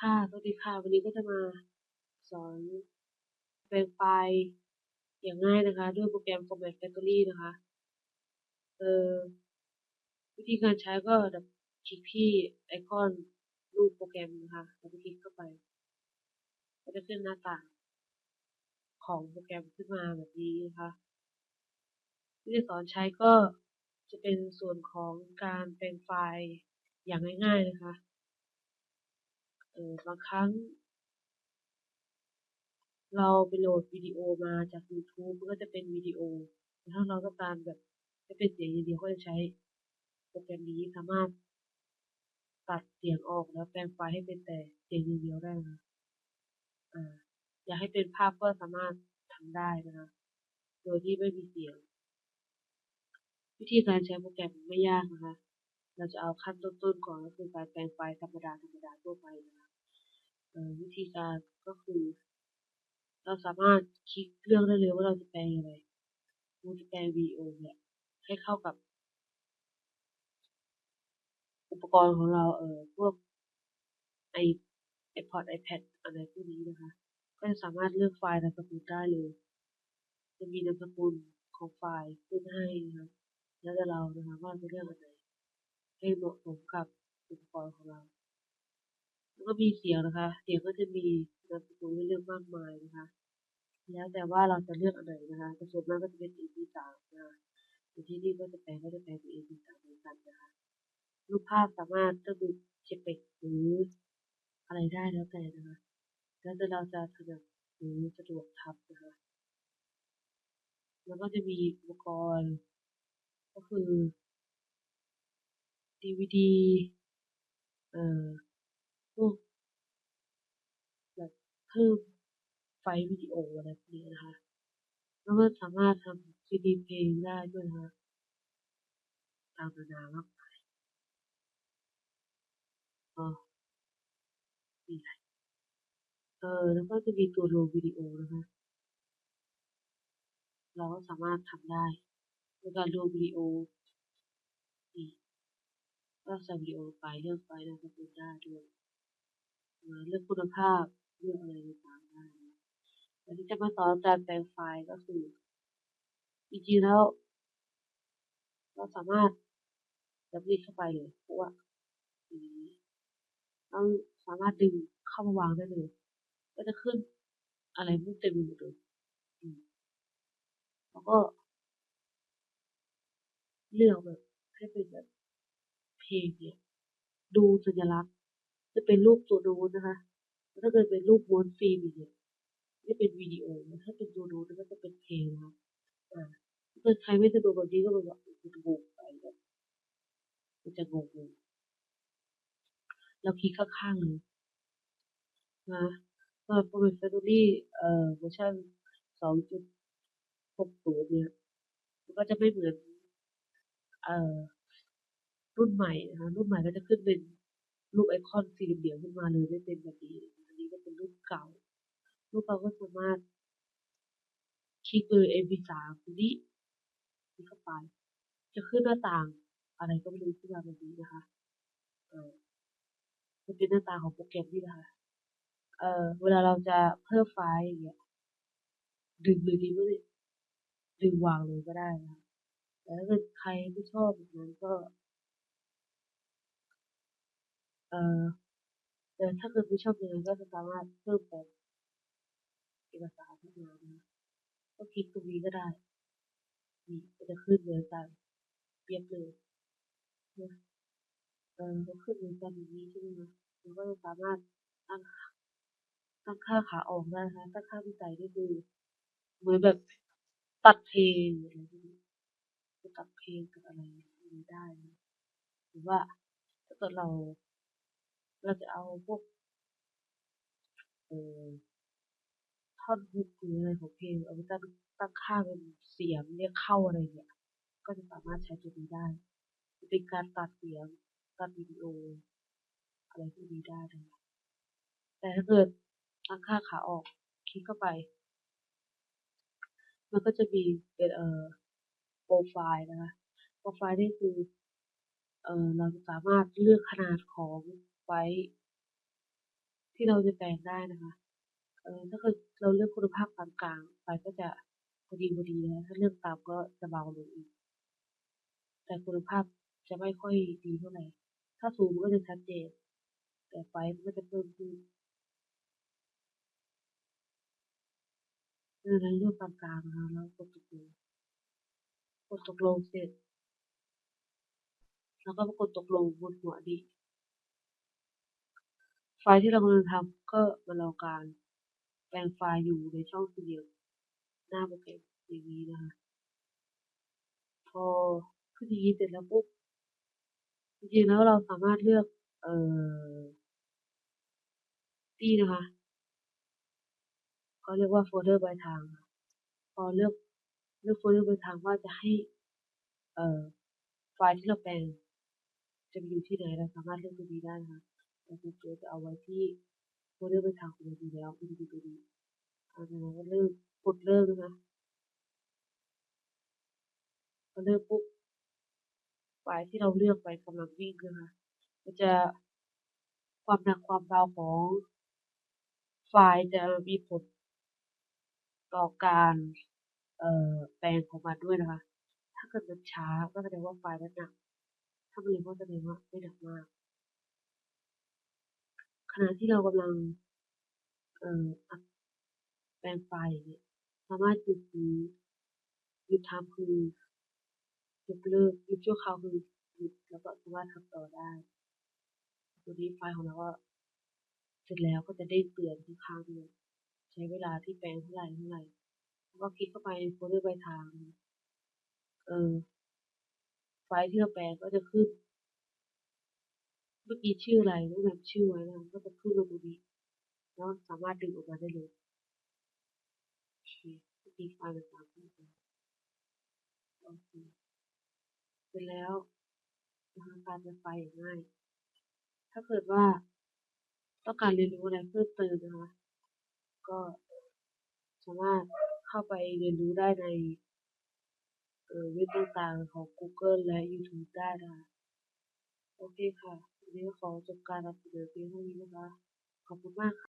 ค่ะสวัสดีค่ะ วันนี้ก็จะมาสอนแปลงไฟล์อย่างง่ายนะคะ ด้วยโปรแกรม Format Factory นะคะ เอ่อวิธีการใช้ก็ดับคลิกที่ไอคอนรูปโปรแกรมนะคะแล้วก็คลิกเข้าไป ก็จะขึ้นหน้าต่างของโปรแกรมขึ้นมาแบบนี้นะคะวิธีสอนใช้ก็จะเป็นส่วนของการแปลงไฟล์อย่างง่ายๆนะคะ เออบางครั้ง เราไปโหลดวิดีโอมาจาก YouTube มันก็จะเป็นวิดีโอแต่ถ้าเราต้องการแบบให้เป็นเสียงอย่างเดียวก็จะใช้โปรแกรมนี้สามารถตัดเสียงออกแล้วแปลงไฟล์ให้เป็นแต่เสียงอย่างเดียวได้นะอ่าอยากให้เป็นภาพก็สามารถทำได้นะคะโดยที่ไม่มีเสียง วิธีการใช้โปรแกรมไม่ยากนะคะ เราจะเอาขั้นต้นๆก่อนก็คือการแปลงไฟล์ธรรมดาธรรมดาทั่วไปนะคะ วิธีการก็คือ เราสามารถคลิกเลือกได้เลยว่าเราจะแปลงอะไรเราจะแปลงวีโอเนี่ยให้เข้ากับ อุปกรณ์ของเราเอ่อพวกไอ iPod iPad อะไรพวกนี้นะคะ ก็จะสามารถเลือกไฟล์นามสกุลได้เลย จะมีนามสกุลของไฟล์ขึ้นให้นะคะแล้วแต่เรานะคะว่าจะเลือกอันไหนให้เหมาะสมกับอุปกรณ์ของเรา แล้วก็มีเสียงนะคะ เสียงก็จะมีนามสกุลให้เลือกมากมายนะคะ แล้วแต่ว่าเราจะเลือกอันไหนนะคะแต่ส่วนมากก็จะเป็น MP3 นะคะแต่ที่นี่ก็จะแปลงก็จะแปลงเป็น MP3 เหมือนกันนะคะ รูปภาพสามารถก็ดู JPEG หรืออะไรได้แล้วแต่นะคะ แล้วแต่เราจะถนัดหรือสะดวกทำนะคะ แล้วก็จะมีอุปกรณ์ ก็คือ DVD เอ่อ วกแบบเพิ่มไฟล์วิดีโออะไรพวกนี้นะคะ แล้วก็สามารถทำ CD เพลงได้ด้วยนะคะตางนานามากมายก็มีอะไรเออแล้วก็จะมีตัวรวมวิดีโอนะคะเราก็สามารถทำได้ในการรวมวิดีโอนี่ก็ใส่วิดีโอไปเลือกไฟล์นามสกุลได้ด้วย เลือกคุณภาพเลือกอะไรต่างๆได้นะวันนี้จะมาสอนการแปลงไฟล์ก็คือ จริงๆแล้ว เราสามารถดับลิกเข้าไปเลยเพราะว่าอย่างนี้เราสามารถดึงเข้ามาวางได้เลย ก็จะขึ้นอะไรไม่เต็มไปหมดเลยอืมแล้วก็เลือกแบบให้เป็นแบบเพลงเนี่ยดูสัญลักษณ์ จะเป็นรูปตัวโน้ตนะคะ ถ้าเกิดเป็นรูปม้วนฟิล์มเนี่ยจะเป็นวิดีโอ ถ้าเป็นตัวโน้ตก็จะเป็นเพลงนะคะอ่าถ้าเกิดใครไม่สะดวกแบบนี้ก็แบบมันจะงงไปแบบมันจะงงเราคลิกข้างๆเลยนะสำหรับ Format Factory เอ่อเวอร์ชัน2.60เนี่ยมันก็จะไม่เหมือนเอ่อรุ่นใหม่นะคะรุ่นใหม่ก็จะขึ้นเป็น รูปไอคอนสี่เหลี่ยมขึ้นมาเลยไม่เป็นแบบนี้ อันนี้ก็เป็นรูปเก่า รูปเราก็สามารถคลิกเลย MP3 นี้คลิกเข้าไป จะขึ้นหน้าต่าง อะไรก็ไม่รู้ขึ้นมาแบบนี้นะคะ เออมันเป็นหน้าต่างของโปรแกรมนี่นะคะ เออเวลาเราจะเพิ่มไฟล์อย่างเงี้ย ดึงเลยดีไหมเนี่ดึงวางเลยก็ได้นะแต่ถ้าเกิดใครไม่ชอบแบบนั้นก็ เอ่อแต่ถ้าเกิดไม่ชอบยังไงก็จะสามารถเพิ่มเป็นเอกสารขึ้นมานะคะก็คลิกตรงนี้ก็ได้นี่ก็จะขึ้นเหมือนกันเปรียบเลยนะเออก็ขึ้นเหมือนกันอย่างนี้ใช่ไหมคะเราก็จะสามารถตั้งตั้งค่าขาออกได้นะคะตั้งค่าที่ใส่ก็คือเหมือนแบบตัดเพลงอะไรพวกนี้ตัดเพลงกับอะไรนี้ได้ หรือว่าถ้าเกิดเรา เราจะเอาพวกเอ่อท่อนฮุกหรืออะไรของเพลงเอาไปตั้งตั้งค่าเป็นเสียงเรียกเข้าอะไรเนี่ย ก็จะสามารถใช้ตัวนี้ได้จะเป็นการตัดเสียงตัดวิดีโอ อะไรพวกนี้ได้เลยแต่ถ้าเกิดตั้งค่าขาออกคลิกเข้าไป มันก็จะมีเป็นเอ่อโปรไฟล์นะคะโปรไฟล์นี่คือเอ่อเราสามารถเลือกขนาดของ ไฟล์ที่เราจะแปลงได้นะคะเออถ้าเกิดเราเลือกคุณภาพปานกลางไฟก็จะพอดีพอดีนะถ้าเลือกต่ำก็จะเบาลงอีก แต่คุณภาพจะไม่ค่อยดีเท่าไหร่ ถ้าสูงมันก็จะชัดเจน แต่ไฟมันก็จะเพิ่มขึ้นดังนั้นเลือกปานกลางนะคะแล้วกดตกลงกดตกลงเสร็จ แล้วก็กดตกลงบนหัวดี ไฟล์ที่เรากำลังทำก็มาลอการแปลงไฟล์อยู่ในช่องสี่เหลี่ยมหน้าโปรแกรมอย่างนี้นะคะ พอขึ้นอย่างนี้เสร็จแล้วปุ๊บจริงๆแล้วเราสามารถเลือกเอ่อที่นะคะเขาเรียกว่าโฟลเดอร์ปลายทาง พอเลือกเลือกโฟลเดอร์ปลายทางว่าจะให้เอ่อไฟล์ที่เราแปลงจะไปอยู่ที่ไหนเราสามารถเลือกตรงนี้ได้นะคะ แต่คุณตัวจะเอาไว้ที่โฟลเดอร์ปทางของเราอยู่แล้วคุณดูตรงนี้อ่าเราก็เริ่มกดเริ่มนะพอเริ่มปุ๊บไฟล์ที่เราเลือกไปกำลังวิ่งนะคะมันจะความหนักความเบาของไฟล์จะมีผลต่อการเอ่อแปลงของมันด้วยนะคะ ถ้าเกิดมันช้าก็แสดงว่าไฟล์มันหนัก ถ้ามันเร็วก็แสดงว่าไม่หนักมาก ขณะที่เรากำลัง เอ่อแปลงไฟล์เงี้ยสามารถหยุดหรือหยุดทำคือยกเลิกหยุดชั่วคราวคือหยุดแล้วก็สามารถทำต่อได้ตัวนี้ไฟล์ของเราก็เสร็จแล้วก็จะได้เตือนข้างๆด้วยใช้เวลาที่แปลงเท่าไหร่เท่าไหร่แล้วก็คลิกเข้าไปในโฟลเดอร์ปลายทาง เออไฟล์ที่เราแปลงก็จะขึ้น เมื่อกี้ชื่ออะไรต้องแบบชื่อไว้นะก็จะขึ้นมาตรงนี้แล้วสามารถดึงออกมาได้เลยโอเคเมื่อกี้ไฟล์มันตามขึ้นมาโอเคเสร็จแล้วนะคะการจะไฟล์อย่างง่าย ถ้าเกิดว่าต้องการเรียนรู้อะไรเพิ่มเติมนะคะ ก็สามารถเข้าไปเรียนรู้ได้ในเอ่อเว็บต่างๆของ Google และ YouTube ได้นะคะ โอเคค่ะ วันนี้ขอจบการนำเสนอเพียงเท่านี้นะคะ ขอบคุณมากค่ะ